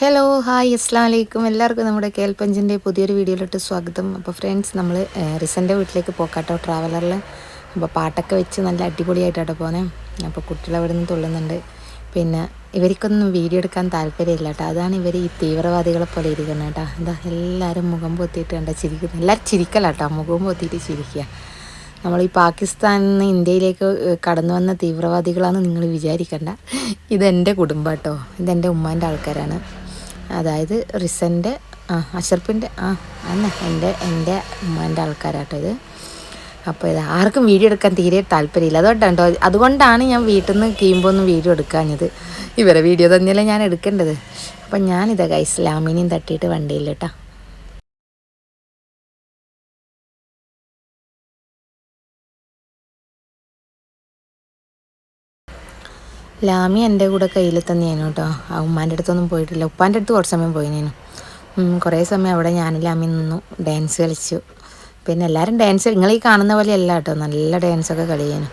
Hello hi അസ്സാം വലൈക്കും എല്ലാവർക്കും നമ്മുടെ കേൽപ്പഞ്ചിന്റെ പുതിയൊരു വീഡിയോയിലോട്ട് സ്വാഗതം. അപ്പോൾ ഫ്രണ്ട്സ് നമ്മൾ റിസന്റെ വീട്ടിലേക്ക് പോക്കാട്ടോ ട്രാവലറിൽ അപ്പോൾ പാട്ടൊക്കെ വെച്ച് നല്ല അടിപൊളിയായിട്ടാട്ടോ പോകുന്നത് അപ്പോൾ കുട്ടികൾ അവിടെ നിന്ന് തുള്ളുന്നുണ്ട്. പിന്നെ ഇവർക്കൊന്നും വീഡിയോ എടുക്കാൻ താല്പര്യമില്ല കേട്ടോ അതാണ് ഇവർ ഈ തീവ്രവാദികളെ പോലെ ഇരിക്കുന്നത് കേട്ടോ. എന്താ എല്ലാവരും മുഖം പൊത്തിയിട്ട് കണ്ട ചിരിക്കുന്നത്. എല്ലാവരും ചിരിക്കല കേട്ടോ മുഖം പൊത്തിയിട്ട് ചിരിക്കുക. നമ്മൾ ഈ പാകിസ്ഥാനിൽ നിന്ന് ഇന്ത്യയിലേക്ക് കടന്നു വന്ന തീവ്രവാദികളാണെന്ന് നിങ്ങൾ വിചാരിക്കണ്ട. ഇതെന്റെ കുടുംബം കേട്ടോ ഇതെന്റെ ഉമ്മാന്റെ ആൾക്കാരാണ്. അതായത് റിസന്റെ ആ അഷർപ്പിന്റെ ആ അന്ന എന്റെ എന്റെ ഉമ്മാന്റെ ആൾക്കാരാട്ടോ ഇത്. അപ്പോൾ ഇത് ആർക്കും വീഡിയോ എടുക്കാൻ തീരെ താല്പര്യമില്ല. അതുകൊണ്ടാണ് കേട്ടോ അതുകൊണ്ടാണ് ഞാൻ വീട്ടിൽ നിന്ന് കീയുമ്പോൾ ഒന്നും വീഡിയോ എടുക്കാഞ്ഞത്. ഇവരെ വീഡിയോ തന്നെയല്ലേ ഞാൻ എടുക്കേണ്ടത്. അപ്പം ഞാനിതാ ഗൈസ് ലാമിനിയും തട്ടിയിട്ട് വണ്ടിയിൽ കേട്ടോ ലാമി എന്റെ കൂടെ കയ്യിൽ തന്നെയാണ് കേട്ടോ. ആ ഉമ്മാന്റെ അടുത്തൊന്നും പോയിട്ടില്ല. ഉപ്പാന്റെ അടുത്ത് കുറച്ച് സമയം പോയി പോയിനേനു കുറേ സമയം അവിടെ ഞാനും ലാമി നിന്നു. ഡാൻസ് കളിച്ചു. പിന്നെ എല്ലാവരും ഡാൻസ് നിങ്ങൾ ഈ കാണുന്ന പോലെ അല്ല കേട്ടോ. നല്ല ഡാൻസൊക്കെ കളിയേനു.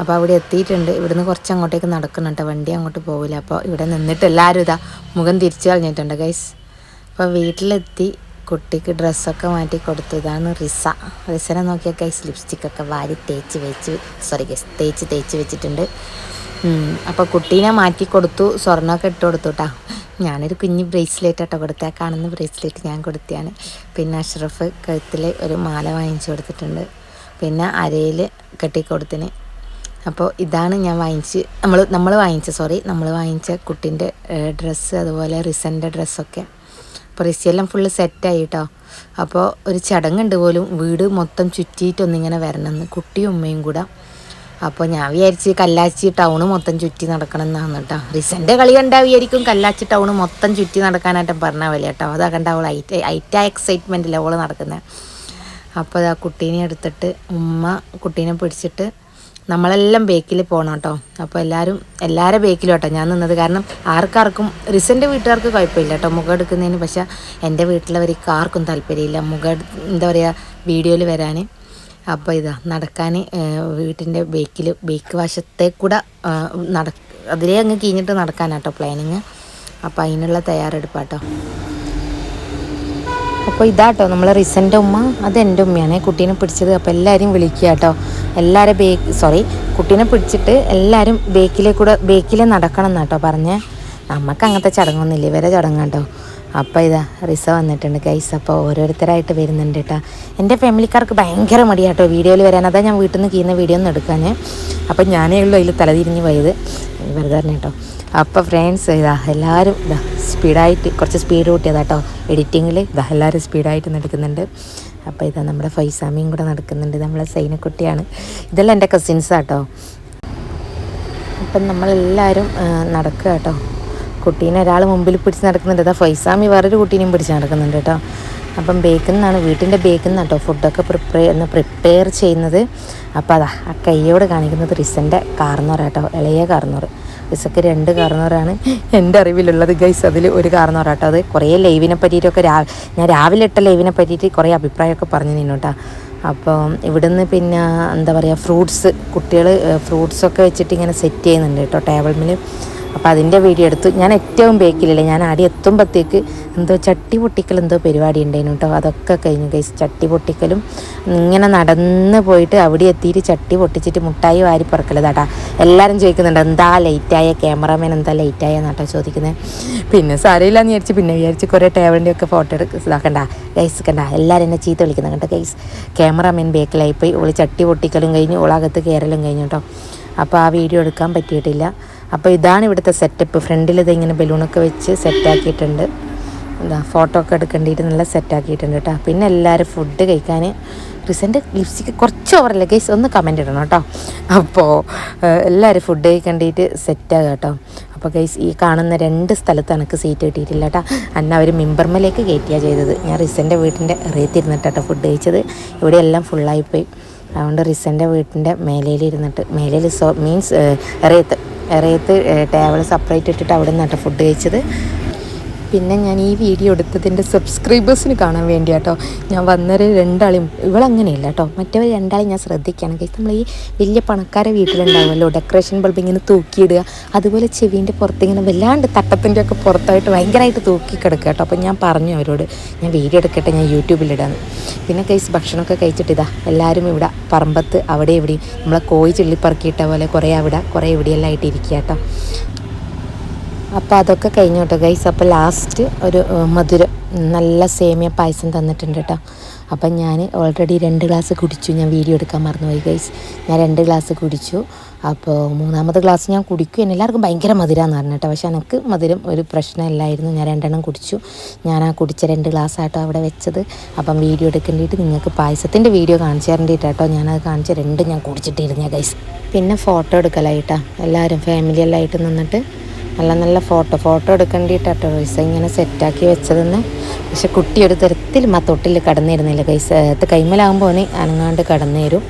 അപ്പോൾ അവിടെ എത്തിയിട്ടുണ്ട്. ഇവിടുന്ന് കുറച്ച് അങ്ങോട്ടേക്ക് നടക്കണം കേട്ടോ. വണ്ടി അങ്ങോട്ട് പോവില്ല. അപ്പോൾ ഇവിടെ നിന്നിട്ട് എല്ലാവരും ഇതാ മുഖം തിരിച്ചു കളഞ്ഞിട്ടുണ്ട് ഗൈസ് അപ്പോൾ വീട്ടിലെത്തി. കുട്ടിക്ക് ഡ്രസ്സൊക്കെ മാറ്റി കൊടുത്തു. ഇതാണ് റിസ. റിസനെ നോക്കിയാൽ ഗൈസ് ലിപ്സ്റ്റിക്കൊക്കെ വാരി തേച്ച് വെച്ച് സോറി ഗൈസ് തേച്ച് തേച്ച് വെച്ചിട്ടുണ്ട്. അപ്പോൾ കുട്ടീനെ മാറ്റി കൊടുത്തു സ്വർണമൊക്കെ ഇട്ട് കൊടുത്തു കേട്ടോ ഞാനൊരു കുഞ്ഞ് ബ്രേസ്ലെറ്റ് കേട്ടോ കൊടുത്തേക്കാണെന്ന് കാണുന്ന ബ്രേസ്ലെറ്റ് ഞാൻ കൊടുത്തതാണ് പിന്നെ അഷ്റഫ് കഴുത്തിൽ ഒരു മാല വാങ്ങിച്ചു കൊടുത്തിട്ടുണ്ട്. പിന്നെ അരയിൽ കെട്ടിക്കൊടുത്തിന്. അപ്പോൾ ഇതാണ് ഞാൻ വാങ്ങിച്ച് നമ്മൾ നമ്മൾ വാങ്ങിച്ച സോറി നമ്മൾ വാങ്ങിച്ച കുട്ടിന്റെ ഡ്രസ്സ് അതുപോലെ റിസന്റെ ഡ്രസ്സൊക്കെ അപ്പോൾ റിസിയെല്ലാം ഫുള്ള് സെറ്റായി കേട്ടോ അപ്പോൾ ഒരു ചടങ്ങുണ്ട് പോലും വീട് മൊത്തം ചുറ്റിയിട്ടൊന്നിങ്ങനെ വരണമെന്ന് കുട്ടിയും ഉമ്മയും കൂടെ. അപ്പോൾ ഞാൻ വിചാരിച്ച് കല്ലാച്ചി ടൗണ് മൊത്തം ചുറ്റി നടക്കണം എന്നാണ് കേട്ടോ റീസെന്റ് കളി കണ്ടാൽ വിചാരിക്കും കല്ലാച്ചി ടൗണ് മൊത്തം ചുറ്റി നടക്കാനായിട്ട് പറഞ്ഞാൽ വലിയ കേട്ടോ അതാ കണ്ട അവൾ ഐറ്റ ഐറ്റ എക്സൈറ്റ്മെന്റില്ല അവൾ നടക്കുന്നത് അപ്പോൾ ആ കുട്ടീനെ എടുത്തിട്ട് ഉമ്മ കുട്ടീനെ പിടിച്ചിട്ട് നമ്മളെല്ലാം ബേക്കിൽ പോകണം കേട്ടോ അപ്പോൾ എല്ലാവരും എല്ലാവരും ബേക്കിലും കേട്ടോ ഞാൻ നിന്നത്. കാരണം ആർക്കാർക്കും റിസന്റെ വീട്ടുകാർക്ക് കുഴപ്പമില്ല കേട്ടോ മുഖം എടുക്കുന്നതിന്. പക്ഷേ എന്റെ വീട്ടിലവർക്ക് ആർക്കും താല്പര്യമില്ല. മുഖം എന്താ പറയുക വീഡിയോയിൽ വരാൻ അപ്പോൾ ഇതാ നടക്കാൻ വീട്ടിന്റെ ബേക്കിൽ ബേക്ക് വശത്തെ കൂടെ നട അതിലേ അങ്ങ് കീഞ്ഞിട്ട് നടക്കാനാട്ടോ പ്ലാനിങ് അപ്പോൾ അതിനുള്ള തയ്യാറെടുപ്പാട്ടോ. അപ്പോൾ ഇതാട്ടോ നമ്മളെ റിസന്റെ ഉമ്മ. അത് എന്റെ ഉമ്മയാണ് കുട്ടീനെ പിടിച്ചത്. അപ്പോൾ എല്ലാവരും വിളിക്കുക കേട്ടോ എല്ലാവരും ബേക്ക് സോറി കുട്ടീനെ പിടിച്ചിട്ട് എല്ലാവരും ബേക്കിലെ കൂടെ ബേക്കിലെ നടക്കണം എന്നാട്ടോ പറഞ്ഞേ. നമുക്ക് അങ്ങനത്തെ ചടങ്ങൊന്നുമില്ല. ഇവരെ ചടങ്ങാട്ടോ. അപ്പോൾ ഇതാ റിസ വന്നിട്ടുണ്ട്. ഗൈസ് അപ്പോൾ ഓരോരുത്തരായിട്ട് വരുന്നുണ്ട് കേട്ടോ എന്റെ ഫാമിലിക്കാർക്ക് ഭയങ്കര മടിയാട്ടോ വീഡിയോയിൽ വരാൻ. അതാ ഞാൻ വീട്ടിൽ നിന്ന് കീഴുന്ന വീഡിയോ ഒന്നും എടുക്കാൻ. അപ്പം ഞാനേ ഉള്ളൂ അതിൽ തലതിരിഞ്ഞ് പോയത്. വെറുതെ തന്നെ കേട്ടോ. അപ്പോൾ ഫ്രണ്ട്സ് ഇതാ എല്ലാവരും ഇതാ സ്പീഡായിട്ട് കുറച്ച് സ്പീഡ് കൂട്ടിയതാ കേട്ടോ എഡിറ്റിങ്ങിൽ ഇതാ എല്ലാവരും സ്പീഡായിട്ട് നടക്കുന്നുണ്ട്. അപ്പോൾ ഇതാ നമ്മുടെ ഫൈസാമിയും കൂടെ നടക്കുന്നുണ്ട്. നമ്മളെ സൈനക്കുട്ടിയാണ് ഇതെല്ലാം എന്റെ കസിൻസാട്ടോ അപ്പം നമ്മളെല്ലാവരും നടക്കുക കേട്ടോ കുട്ടീനെ ഒരാൾ മുമ്പിൽ പിടിച്ച് നടക്കുന്നുണ്ട്. അതാ ഫൈസാമി വേറൊരു കുട്ടീനെയും പിടിച്ച് നടക്കുന്നുണ്ട് കേട്ടോ. അപ്പം ബേക്കിൽ നിന്നാണ് വീട്ടിന്റെ ബേക്കിൽ നിന്നാണ് കേട്ടോ ഫുഡൊക്കെ പ്രിപ്പയർ പ്രിപ്പയർ ചെയ്യുന്നത്. അപ്പോൾ അതാ ആ കയ്യോട് കാണിക്കുന്നത് റിസന്റെ കാർന്നോറ കേട്ടോ ഇളയ കാർന്നോറ്. റിസക്ക് രണ്ട് കാർന്നോറാണ് എന്റെ അറിവിലുള്ളത് ഗൈസ് അതിൽ ഒരു കാർന്നോറ കേട്ടോ. അത് കുറേ ലൈവിനെ പറ്റിയിട്ടൊക്കെ രാ ഞാൻ രാവിലെ ഇട്ട ലൈവിനെ പറ്റിയിട്ട് കുറേ അഭിപ്രായമൊക്കെ പറഞ്ഞു നിന്നു കേട്ടോ. അപ്പോൾ ഇവിടുന്ന് പിന്നെ എന്താ പറയുക ഫ്രൂട്ട്സ് കുട്ടികൾ ഫ്രൂട്ട്സൊക്കെ വെച്ചിട്ട് ഇങ്ങനെ സെറ്റ് ചെയ്യുന്നുണ്ട് കേട്ടോ ടേബിൾ മിൽ അപ്പോൾ അതിന്റെ വീഡിയോ എടുത്തു. ഞാൻ ഏറ്റവും ബേക്കിലില്ല ഞാൻ ആടി എത്തുമ്പോഴത്തേക്ക് എന്തോ ചട്ടി പൊട്ടിക്കൽ എന്തോ പരിപാടി ഉണ്ടായിരുന്നു കേട്ടോ. അതൊക്കെ കഴിഞ്ഞു കൈസ് ചട്ടി പൊട്ടിക്കലും. ഇങ്ങനെ നടന്ന് പോയിട്ട് അവിടെ എത്തിയിട്ട് ചട്ടി പൊട്ടിച്ചിട്ട് മുട്ടായി വാരി പറക്കലതാട്ടാ എല്ലാവരും ചോദിക്കുന്നുണ്ട് എന്താ ലേറ്റായ ക്യാമറാമാൻ എന്താ ലേറ്റായ എന്നാട്ടോ ചോദിക്കുന്നത് പിന്നെ സാരയില്ലാന്ന് വിചാരിച്ച് പിന്നെ വിചാരിച്ച് കുറേ ടേബിളിന്റെ ഒക്കെ ഫോട്ടോ എടുക്ക. ഇതാക്കണ്ട ഗൈസ് കണ്ട എല്ലാവരും എന്നെ ചീത്ത വിളിക്കുന്നത് കേട്ടോ ഗൈസ് ക്യാമറാമാൻ ബേക്കിലായിപ്പോയി. ഓൾ ചട്ടി പൊട്ടിക്കലും കഴിഞ്ഞു ഓളകത്ത് കയറലും കഴിഞ്ഞു കേട്ടോ. അപ്പോൾ ആ വീഡിയോ എടുക്കാൻ പറ്റിയിട്ടില്ല. അപ്പോൾ ഇതാണ് ഇവിടുത്തെ സെറ്റപ്പ് ഫ്രണ്ടിൽ ഇത് ഇങ്ങനെ ബലൂണൊക്കെ വെച്ച് സെറ്റാക്കിയിട്ടുണ്ട് എന്താ ഫോട്ടോ ഒക്കെ എടുക്കേണ്ടിയിട്ട് നല്ല സെറ്റാക്കിയിട്ടുണ്ട് കേട്ടോ. പിന്നെ എല്ലാവരും ഫുഡ് കഴിക്കാൻ റിസന്റെ ലിപ്സ്റ്റിക്ക് കുറച്ച് ഓവറല്ലേ ഗൈസ് ഒന്ന് കമന്റ് ഇടണം കേട്ടോ. അപ്പോൾ എല്ലാവരും ഫുഡ് കഴിക്കേണ്ടിയിട്ട് സെറ്റാകുക കേട്ടോ. അപ്പോൾ ഗൈസ് ഈ കാണുന്ന രണ്ട് സ്ഥലത്ത് എനിക്ക് സീറ്റ് കിട്ടിയിട്ടില്ല കേട്ടോ. അന്ന അവർ മിമ്പർമലേക്ക് കയറ്റിയാണ് ചെയ്തത്. ഞാൻ റിസന്റെ വീട്ടിന്റെ എറിയത്തിരുന്നിട്ടോ ഫുഡ് കഴിച്ചത്. ഇവിടെയെല്ലാം ഫുള്ളായിപ്പോയി അതുകൊണ്ട് റിസന്റെ വീട്ടിന്റെ മേലയിൽ ഇരുന്നിട്ട് മേലയിൽ സോ മീൻസ് എറിയത്ത് എറിയത്ത് ടേബിൾ സെപ്പറേറ്റ് ഇട്ടിട്ട് അവിടെ നിന്നിട്ട് ഫുഡ് കഴിച്ചത്. പിന്നെ ഞാൻ ഈ വീഡിയോ എടുത്തതിന്റെ സബ്സ്ക്രൈബേഴ്സിന് കാണാൻ വേണ്ടി കേട്ടോ ഞാൻ വന്നൊരു രണ്ടാളും ഇവളങ്ങനെയില്ല കേട്ടോ മറ്റവർ രണ്ടാളും ഞാൻ ശ്രദ്ധിക്കുകയാണ്. കഴിച്ച് നമ്മൾ ഈ വലിയ പണക്കാരെ വീട്ടിലുണ്ടാവുമല്ലോ. ഡെക്കറേഷൻ ബൾബ് ഇങ്ങനെ തൂക്കിയിടുക. അതുപോലെ ചെവീന്റെ പുറത്ത് ഇങ്ങനെ വല്ലാണ്ട് തട്ടത്തിന്റെ ഒക്കെ പുറത്തായിട്ട് ഭയങ്കരമായിട്ട് തൂക്കി കിടക്കുക കേട്ടോ അപ്പോൾ ഞാൻ പറഞ്ഞു അവരോട് ഞാൻ വീഡിയോ എടുക്കട്ടെ ഞാൻ യൂട്യൂബിലിടാന്ന് പിന്നെ കൈസ് ഭക്ഷണമൊക്കെ കഴിച്ചിട്ട് ഇതാ എല്ലാവരും ഇവിടെ പറമ്പത്ത് അവിടെ ഇവിടെയും നമ്മളെ കോഴി ചിള്ളിപ്പറക്കിയിട്ട പോലെ കുറേ അവിടെ കുറേ ഇവിടെയെല്ലാം ആയിട്ട് ഇരിക്കുക കേട്ടോ അപ്പോൾ അതൊക്കെ കഴിഞ്ഞു കേട്ടോ ഗൈസ് അപ്പോൾ ലാസ്റ്റ് ഒരു മധുരം. നല്ല സേമിയ പായസം തന്നിട്ടുണ്ട് കേട്ടോ അപ്പം ഞാൻ ഓൾറെഡി രണ്ട് ഗ്ലാസ് കുടിച്ചു. ഞാൻ വീഡിയോ എടുക്കാൻ മറന്നുപോയി ഗൈസ് ഞാൻ രണ്ട് ഗ്ലാസ് കുടിച്ചു. അപ്പോൾ മൂന്നാമത് ഗ്ലാസ് ഞാൻ കുടിക്കും എന്നെ എല്ലാവർക്കും ഭയങ്കര മധുരമാണെന്ന് പറഞ്ഞു കേട്ടോ പക്ഷേ എനിക്ക് മധുരം ഒരു പ്രശ്നമില്ലായിരുന്നു. ഞാൻ രണ്ടെണ്ണം കുടിച്ചു. ഞാൻ ആ കുടിച്ച രണ്ട് ഗ്ലാസ് ആട്ടോ അവിടെ വെച്ചത്. അപ്പം വീഡിയോ എടുക്കേണ്ടിയിട്ട് നിങ്ങൾക്ക് പായസത്തിന്റെ വീഡിയോ കാണിച്ചു തരേണ്ടിയിട്ട് കേട്ടോ ഞാനത് കാണിച്ച രണ്ടും ഞാൻ കുടിച്ചിട്ടിരുന്ന ഗൈസ് പിന്നെ ഫോട്ടോ എടുക്കലായിട്ടാ. എല്ലാവരും ഫാമിലി എല്ലാം ആയിട്ട് നിന്നിട്ട് നല്ല നല്ല ഫോട്ടോ ഫോട്ടോ എടുക്കേണ്ടിയിട്ടാട്ടോ പൈസ ഇങ്ങനെ സെറ്റാക്കി വെച്ചതെന്ന്. പക്ഷെ കുട്ടി ഒരു തരത്തിൽ തൊട്ടിൽ കടന്നിരുന്നില്ല. കൈസ് കൈമലാകുമ്പോൾ അനങ്ങാണ്ട് കടന്നു തരും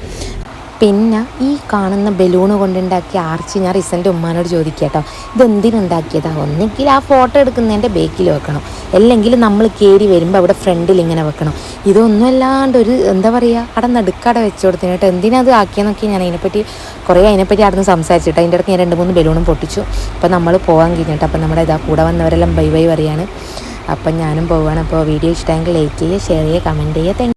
പിന്നെ ഈ കാണുന്ന ബലൂൺ കൊണ്ടുണ്ടാക്കിയ ആർച്ച് ഞാൻ റീസെന്റ് ഉമ്മാനോട് ചോദിക്കുക കേട്ടോ ഇതെന്തിനുണ്ടാക്കിയതാ? ഒന്നെങ്കിൽ ആ ഫോട്ടോ എടുക്കുന്നതിന്റെ ബേക്കിൽ വെക്കണം. അല്ലെങ്കിൽ നമ്മൾ കയറി വരുമ്പോൾ അവിടെ ഫ്രണ്ടിൽ ഇങ്ങനെ വെക്കണം. ഇതൊന്നും അല്ലാണ്ട് ഒരു എന്താ പറയുക അവിടെ നടുക്കടെ വെച്ച് കൊടുത്തിന് കേട്ടോ എന്തിനാ അത് ആക്കിയെന്നൊക്കെ ഞാൻ അതിനെപ്പറ്റി കുറേ അതിനെപ്പറ്റി അവിടെ നിന്ന് സംസാരിച്ചിട്ടോ അതിന്റെ ഇടയ്ക്ക് ഞാൻ രണ്ട് മൂന്ന് ബലൂണും പൊട്ടിച്ചു. അപ്പോൾ നമ്മൾ പോകാൻ കഴിഞ്ഞിട്ട് അപ്പോൾ നമ്മുടെ ഇതാ കൂടെ വന്നവരെല്ലാം ബൈ ബൈ പറയാണ്. അപ്പം ഞാനും പോവുകയാണ് അപ്പോൾ വീഡിയോ ഇഷ്ടമെങ്കിൽ ലൈക്ക് ചെയ്യുക ഷെയർ ചെയ്യുക കമന്റ് ചെയ്യുക.